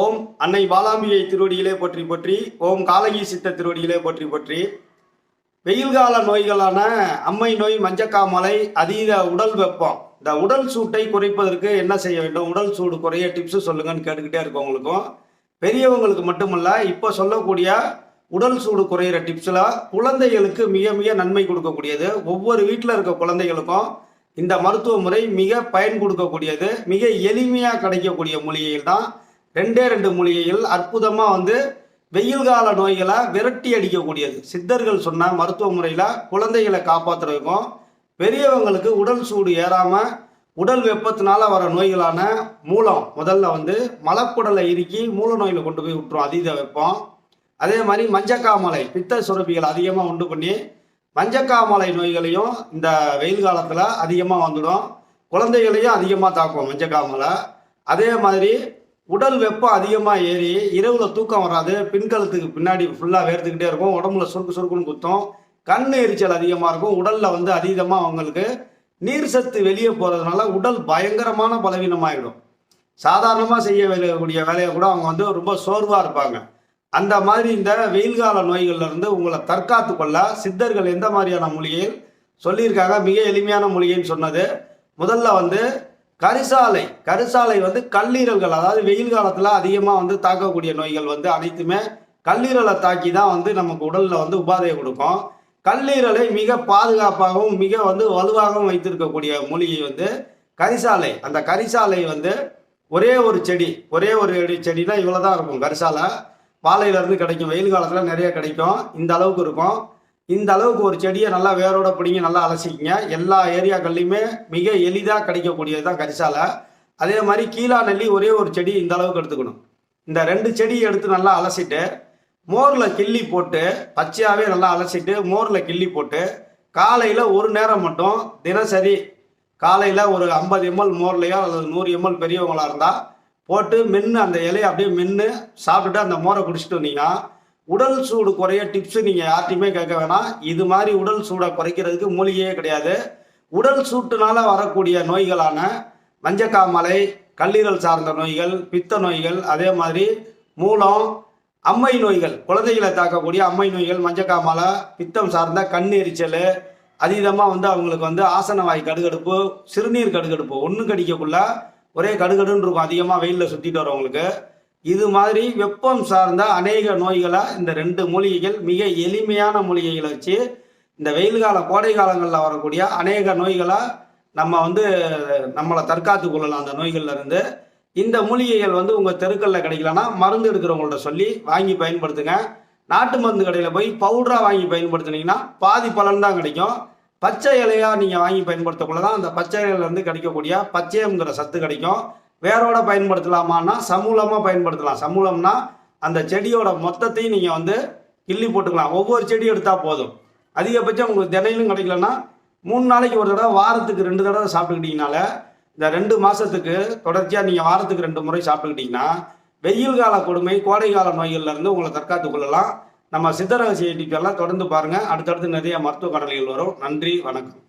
ஓம் அன்னை பாலாம்பிகை திருவடியிலே போற்றி போற்றி ஓம் காலகி சித்த திருவடியிலே போற்றி போற்றி. வெயில் கால நோய்களான அம்மை நோய் மஞ்சக்காமலை அதீத உடல் வெப்பம். இந்த உடல் சூட்டை குறைப்பதற்கு என்ன செய்ய வேண்டும்? உடல் சூடு குறைய டிப்ஸ் சொல்லுங்கன்னு கேட்டுக்கிட்டே இருக்கவங்களுக்கும் பெரியவங்களுக்கு மட்டுமல்ல இப்போ சொல்லக்கூடிய உடல் சூடு குறையிற டிப்ஸில் குழந்தைகளுக்கு மிக மிக நன்மை கொடுக்கக்கூடியது. ஒவ்வொரு வீட்டில் இருக்க குழந்தைகளுக்கும் இந்த மருத்துவ முறை மிக பயன் கொடுக்கக்கூடியது. மிக எளிமையாக கிடைக்கக்கூடிய மூலிகைகள் தான். ரெண்டே ரெண்டு மூலிகைகள் அற்புதமாக வந்து வெயில் கால நோய்களை விரட்டி அடிக்கக்கூடியது. சித்தர்கள் சொன்ன மருத்துவ முறையில் குழந்தைகளை காப்பாற்றுறதுக்கும் பெரியவங்களுக்கு உடல் சூடு ஏறாமல் உடல் வெப்பத்தினால வர நோய்களான மூலம் முதல்ல வந்து மலக்குடலை இறுக்கி மூல நோயில் கொண்டு போய் விட்டுரும் அதீத வெப்பம். அதே மாதிரி மஞ்சக்காமலை பித்த சுரப்பிகள் அதிகமாக உண்டு பண்ணி மஞ்சக்காமலை நோய்களையும் இந்த வெயில் காலத்தில் அதிகமாக வந்துடும். குழந்தைகளையும் அதிகமாக தாக்கும் மஞ்சக்காமலை அதே மாதிரி உடல் வெப்பம் அதிகமாக ஏறி இரவில் தூக்கம் வராது. பின்கலத்துக்கு பின்னாடி ஃபுல்லாக வேர்த்துக்கிட்டே இருக்கும். உடம்புல சுருக்கு சுருக்குன்னு குத்தும். கண் எரிச்சல் அதிகமாக இருக்கும். உடலில் வந்து அதீதமாக அவங்களுக்கு நீர் சத்து வெளியே போகிறதுனால உடல் பயங்கரமான பலவீனமாகிடும் சாதாரணமாக செய்ய வேலையக்கூடிய வேலையை கூட அவங்க வந்து ரொம்ப சோர்வாக இருப்பாங்க. அந்த மாதிரி இந்த வெயில் கால நோய்கள்லேருந்து உங்களை தற்காத்து கொள்ள சித்தர்கள் எந்த மாதிரியான மொழியில் சொல்லியிருக்காங்க? மிக எளிமையான மொழியின்னு சொன்னது. முதல்ல வந்து கரிசாலை கரிசாலை வந்து கல்லீரல்கள் அதாவது வெயில் காலத்தில் அதிகமாக வந்து தாக்கக்கூடிய நோய்கள் வந்து அனைத்துமே கல்லீரலை தாக்கி தான் வந்து நமக்கு உடலில் வந்து உபாதையை கொடுக்கும். கல்லீரலை மிக பாதுகாப்பாகவும் மிக வந்து வலுவாகவும் வைத்திருக்கக்கூடிய மூலிகை வந்து கரிசாலை. அந்த கரிசாலை வந்து ஒரே ஒரு செடி ஒரே ஒரு செடினா இவ்வளோ தான் இருக்கும். கரிசாலை பாலையிலேருந்து கிடைக்கும். வெயில் காலத்தில் நிறைய கிடைக்கும். இந்த அளவுக்கு இருக்கும். இந்த அளவுக்கு ஒரு செடியை நல்லா வேரோட பிடிங்கி நல்லா அலசிக்கிங்க. எல்லா ஏரியாக்கள்லையுமே மிக எளிதாக கிடைக்கக்கூடியது தான் கரிசாலை. அதே மாதிரி கீழா நெல்லி ஒரே ஒரு செடி இந்த அளவுக்கு எடுத்துக்கணும். இந்த ரெண்டு செடியை எடுத்து நல்லா அலசிட்டு மோரில் கிள்ளி போட்டு பச்சையாகவே நல்லா அலசிட்டு மோரில் கிள்ளி போட்டு காலையில் ஒரு நேரம் மட்டும் தினசரி காலையில் ஒரு ஐம்பது எம்எல் மோர்லையோ அல்லது நூறு எம்எல் பெரியவங்களாக இருந்தால் போட்டு மென்று அந்த இலையை அப்படியே மென்று சாப்பிட்டுட்டு அந்த மோரை குடிச்சிட்டு வந்தீங்கன்னா உடல் சூடு குறைய டிப்ஸ் நீங்கள் யார்ட்டையுமே கேட்க வேணாம். இது மாதிரி உடல் சூடை குறைக்கிறதுக்கு மூலிகையே கிடையாது. உடல் சூட்டுனால வரக்கூடிய நோய்களான மஞ்சக்காமலை கல்லீரல் சார்ந்த நோய்கள் பித்த நோய்கள் அதே மாதிரி மூலம் அம்மை நோய்கள் குழந்தைகளை தாக்கக்கூடிய அம்மை நோய்கள் மஞ்சக்காமலை பித்தம் சார்ந்த கண் எரிச்சல் அதீதமாக வந்து அவங்களுக்கு வந்து ஆசனவாய் கடுகடுப்பு சிறுநீர் கடுகடுப்பு ஒன்று கடிக்கக்குள்ள ஒரே கடுகடுன்னு இருக்கும் அதிகமாக வெயிலில் சுற்றிட்டு வரவங்களுக்கு. இது மாதிரி வெப்பம் சார்ந்த அநேக நோய்களை இந்த ரெண்டு மூலிகைகள் மிக எளிமையான மூலிகைகளை வச்சு இந்த வெயில் கால கோடை காலங்களில் வரக்கூடிய அநேக நோய்களை நம்ம வந்து நம்மளை தற்காத்து கொள்ளலாம் அந்த நோய்கள்ல இருந்து. இந்த மூலிகைகள் வந்து உங்கள் தெருக்களில் கிடைக்கலன்னா மருந்து எடுக்கிறவங்கள்ட்ட சொல்லி வாங்கி பயன்படுத்துங்க. நாட்டு மருந்து கடையில் போய் பவுடராக வாங்கி பயன்படுத்துனீங்கன்னா பாதி பலன் தான் கிடைக்கும். பச்சை இலையாக நீங்கள் வாங்கி பயன்படுத்தக்குள்ள தான் அந்த பச்சை இலையிலேருந்து கிடைக்கக்கூடிய பச்சையம்ங்கிற சத்து கிடைக்கும். வேரோட பயன்படுத்தலாமான்னா சமூலமாக பயன்படுத்தலாம். சமூலம்னா அந்த செடியோட மொத்தத்தையும் நீங்கள் வந்து கிள்ளி போட்டுக்கலாம். ஒவ்வொரு செடி எடுத்தால் போதும். அதிகபட்சம் உங்களுக்கு தினையிலும் கிடைக்கலன்னா மூணு நாளைக்கு ஒரு தடவை வாரத்துக்கு ரெண்டு தடவை சாப்பிட்டுக்கிட்டீங்கனால இந்த ரெண்டு மாதத்துக்கு தொடர்ச்சியாக நீங்கள் வாரத்துக்கு ரெண்டு முறை சாப்பிட்டுக்கிட்டீங்கன்னா வெயில் கால கொடுமை கோடை கால நோய்கள்லேருந்து உங்களை தற்காத்து கொள்ளலாம். நம்ம சித்தரகசிய டிவியெல்லாம் தொடர்ந்து பாருங்கள் அடுத்தடுத்து நிறைய மருத்துவ கடலைகள் வரும். நன்றி வணக்கம்.